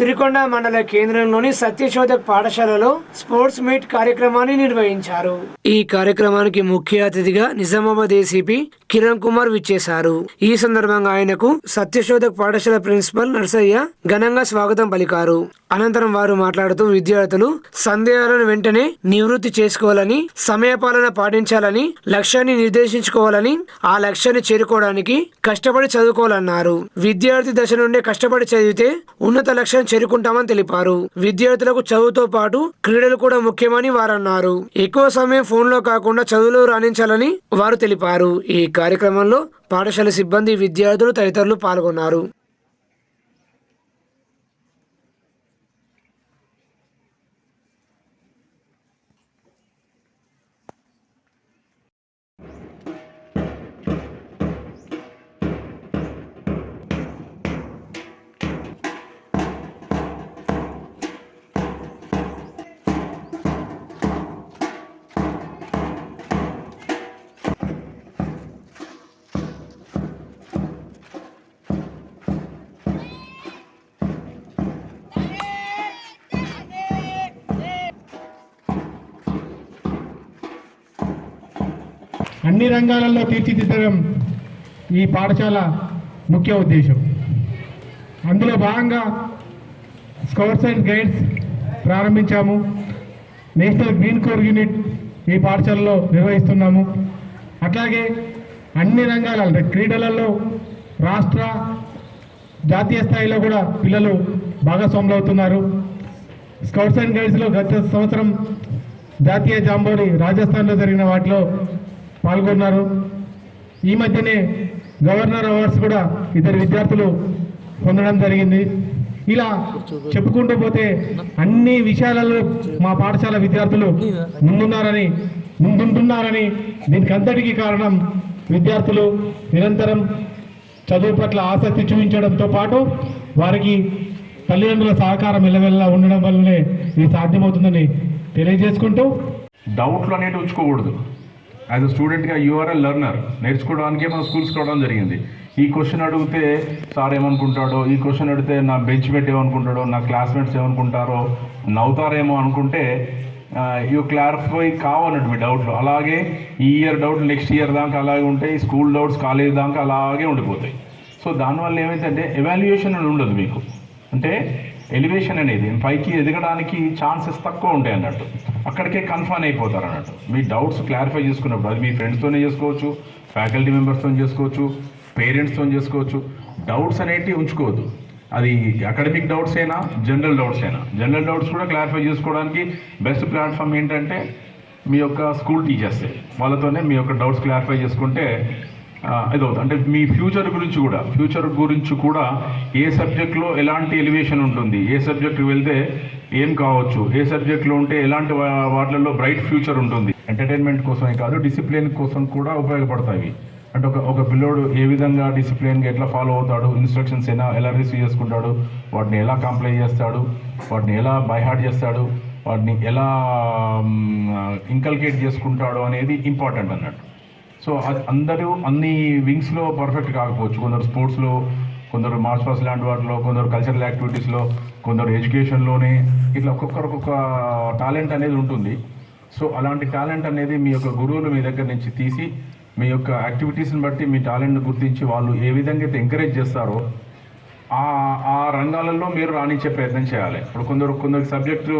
సిరికొండ మండల కేంద్రంలోని సత్యశోధక్ పాఠశాలలో స్పోర్ట్స్ మీట్ కార్యక్రమాన్ని నిర్వహించారు. ఈ కార్యక్రమానికి ముఖ్య అతిథిగా నిజామాబాద్ ఏసీపీ కిరణ్ కుమార్ విచ్చేశారు. ఈ సందర్భంగా ఆయనకు సత్యశోధక్ పాఠశాల ప్రిన్సిపల్ నర్సయ్య ఘనంగా స్వాగతం పలికారు. అనంతరం వారు మాట్లాడుతూ విద్యార్థులు సందేహాలను వెంటనే నివృత్తి చేసుకోవాలని సమయపాలన పాటించాలని లక్ష్యాన్ని నిర్దేశించుకోవాలని ఆ లక్ష్యాన్ని చేరుకోవడానికి కష్టపడి చదువుకోవాలన్నారు. విద్యార్థి దశ నుండే కష్టపడి చదివితే ఉన్నత లక్ష్యం చేరుకుంటామని తెలిపారు. విద్యార్థులకు చదువుతో పాటు క్రీడలు కూడా ముఖ్యమని వారన్నారు. ఎక్కువ సమయం ఫోన్లో కాకుండా చదువులో రాణించాలని వారు తెలిపారు. ఈ కార్యక్రమంలో పాఠశాల సిబ్బంది విద్యార్థులు తదితరులు పాల్గొన్నారు. అన్ని రంగాలలో తీర్చిదిద్దడం ఈ పాఠశాల ముఖ్య ఉద్దేశం. అందులో భాగంగా స్కౌట్స్ అండ్ గైడ్స్ ప్రారంభించాము. నేషనల్ గ్రీన్ కోర్ యూనిట్ ఈ పాఠశాలలో నిర్వహిస్తున్నాము. అట్లాగే అన్ని రంగాల అంటే క్రీడలలో రాష్ట్ర జాతీయ స్థాయిలో కూడా పిల్లలు భాగస్వాములు అవుతున్నారు. స్కౌట్స్ అండ్ గైడ్స్లో గత సంవత్సరం జాతీయ జాంబోరి రాజస్థాన్లో జరిగిన వాటిలో పాల్గొన్నారు. ఈ మధ్యనే గవర్నర్ అవార్డ్స్ కూడా ఇద్దరు విద్యార్థులు పొందడం జరిగింది. ఇలా చెప్పుకుంటూ పోతే అన్ని విషయాలలో మా పాఠశాల విద్యార్థులు ముందున్నారని ముందుంటున్నారని దీనికి అంతటికీ కారణం విద్యార్థులు నిరంతరం చదువు పట్ల ఆసక్తి చూపించడంతో పాటు వారికి తల్లిదండ్రుల సహకారం ఎల్లవెల్లా ఉండడం వల్లనే ఇది సాధ్యమవుతుందని తెలియజేసుకుంటూ డౌట్లు అనేవి ఉంచుకోకూడదు. యాజ్ అ స్టూడెంట్గా యూఆర్ అ లెర్నర్ నేర్చుకోవడానికే మనం స్కూల్స్కి రావడం జరిగింది. ఈ క్వశ్చన్ అడిగితే సార్ ఏమనుకుంటాడో? ఈ క్వశ్చన్ అడిగితే నా బెంచ్ మేట్ ఏమనుకుంటాడో? నా క్లాస్మేట్స్ ఏమనుకుంటారో? నవ్వుతారేమో అనుకుంటే ఇవి క్లారిఫై కావన్నట్టు మీ డౌట్లు అలాగే ఈ ఇయర్ డౌట్ నెక్స్ట్ ఇయర్ దాకా అలాగే ఉంటాయి స్కూల్ డౌట్స్ కాలేజ్ దాకా అలాగే ఉండిపోతాయి. సో దానివల్ల ఏమైందంటే ఎవాల్యుయేషన్ అని ఉండదు మీకు. అంటే ఎలివేషన్ అనేది పైకి ఎదగడానికి ఛాన్సెస్ తక్కువ ఉంటాయి అన్నట్టు. అక్కడికే కన్ఫర్మ్ అయిపోతారు అన్నట్టు. మీ డౌట్స్ క్లారిఫై చేసుకున్నప్పుడు అది మీ ఫ్రెండ్స్తోనే చేసుకోవచ్చు ఫ్యాకల్టీ మెంబర్స్తో చేసుకోవచ్చు పేరెంట్స్తో చేసుకోవచ్చు. డౌట్స్ అనేటివి ఉంచుకోవద్దు. అది అకాడమిక్ డౌట్స్ అయినా జనరల్ డౌట్స్ అయినా. జనరల్ డౌట్స్ కూడా క్లారిఫై చేసుకోవడానికి బెస్ట్ ప్లాట్ఫామ్ ఏంటంటే మీ యొక్క స్కూల్ టీచర్సే వాళ్ళతోనే మీ యొక్క డౌట్స్ క్లారిఫై చేసుకుంటే ఇదవుతుంది అంటే మీ ఫ్యూచర్ గురించి కూడా ఫ్యూచర్ గురించి కూడా ఏ సబ్జెక్ట్లో ఎలాంటి ఎలివేషన్ ఉంటుంది? ఏ సబ్జెక్ట్కి వెళ్తే ఏం కావచ్చు? ఏ సబ్జెక్ట్లో ఉంటే ఎలాంటి వా- వాటిలలో బ్రైట్ ఫ్యూచర్ ఉంటుంది? ఎంటర్టైన్మెంట్ కోసమే కాదు డిసిప్లిన్ కోసం కూడా ఉపయోగపడతాయి. అంటే ఒక ఒక పిల్లోడు ఏ విధంగా డిసిప్లిన్గా ఎట్లా ఫాలో అవుతాడు? ఇన్స్ట్రక్షన్స్ ఎలా ఎలా రిసీవ్ చేసుకుంటాడు? వాటిని ఎలా కంప్లైంట్ చేస్తాడు? వాటిని ఎలా బైహార్ట్ చేస్తాడు? వాటిని ఎలా ఇంకల్కేట్ చేసుకుంటాడు అనేది ఇంపార్టెంట్ అన్నట్టు. సో అది అందరూ అన్ని వింగ్స్లో పర్ఫెక్ట్ కాకపోవచ్చు. కొందరు స్పోర్ట్స్లో కొందరు మార్చ్ పాస్ లాంటి వాటిలో కొందరు కల్చరల్ యాక్టివిటీస్లో కొందరు ఎడ్యుకేషన్లోనే ఇట్లా ఒక్కొక్కరు ఒక్కొక్క టాలెంట్ అనేది ఉంటుంది. సో అలాంటి టాలెంట్ అనేది మీ యొక్క గురువులు మీ దగ్గర నుంచి తీసి మీ యొక్క యాక్టివిటీస్ని బట్టి మీ టాలెంట్ని గుర్తించి వాళ్ళు ఏ విధంగా అయితే ఎంకరేజ్ చేస్తారో ఆ ఆ రంగాలలో మీరు రాణించే ప్రయత్నం చేయాలి. ఇప్పుడు కొందరు కొందరికి సబ్జెక్టు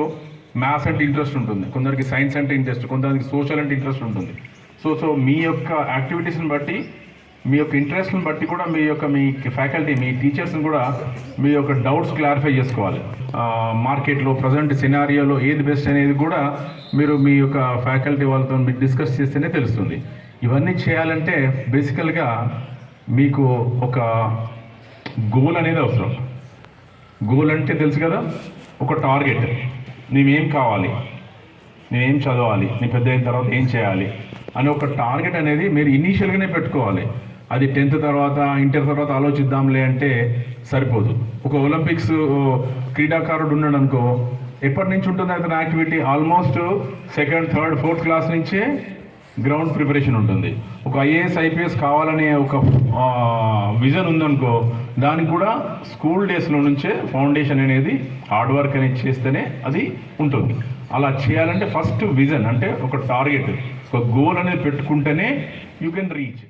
మ్యాథ్స్ అంటే ఇంట్రెస్ట్ ఉంటుంది. కొందరికి సైన్స్ అంటే ఇంట్రెస్ట్ కొందరికి సోషల్ అంటే ఇంట్రెస్ట్ ఉంటుంది. సో సో మీ యొక్క యాక్టివిటీస్ని బట్టి మీ యొక్క ఇంట్రెస్ట్ని బట్టి కూడా మీ యొక్క మీ ఫ్యాకల్టీ మీ టీచర్స్ని కూడా మీ యొక్క డౌట్స్ క్లారిఫై చేసుకోవాలి. మార్కెట్లో ప్రజెంట్ సినారియోలో ఏది బెస్ట్ అనేది కూడా మీరు మీ యొక్క ఫ్యాకల్టీ వాళ్ళతో మీరు డిస్కస్ చేస్తేనే తెలుస్తుంది. ఇవన్నీ చేయాలంటే బేసికల్గా మీకు ఒక గోల్ అనేది అవసరం. గోల్ అంటే తెలుసు కదా? ఒక టార్గెట్ నీవేం కావాలి? నేనేం చదవాలి? నేను పెద్ద అయిన తర్వాత ఏం చేయాలి? అని ఒక టార్గెట్ అనేది మీరు ఇనీషియల్గానే పెట్టుకోవాలి. అది టెన్త్ తర్వాత ఇంటర్ తర్వాత ఆలోచిద్దాంలే అంటే సరిపోదు. ఒక ఒలింపిక్స్ క్రీడాకారుడు ఉన్నాడు అనుకో ఎప్పటి నుంచి ఉంటుంది అతని activity? Almost second third fourth class నుంచే గ్రౌండ్ ప్రిపరేషన్ ఉంటుంది. ఒక ఐఏఎస్ ఐపీఎస్ కావాలనే ఒక విజన్ ఉందనుకో దానికి కూడా స్కూల్ డేస్లో నుంచే ఫౌండేషన్ అనేది హార్డ్ వర్క్ అనేది చేస్తేనే అది ఉంటుంది. అలా చేయాలంటే ఫస్ట్ విజన్ అంటే ఒక టార్గెట్ ఒక గోల్ అనేది పెట్టుకుంటేనే యూ కెన్ రీచ్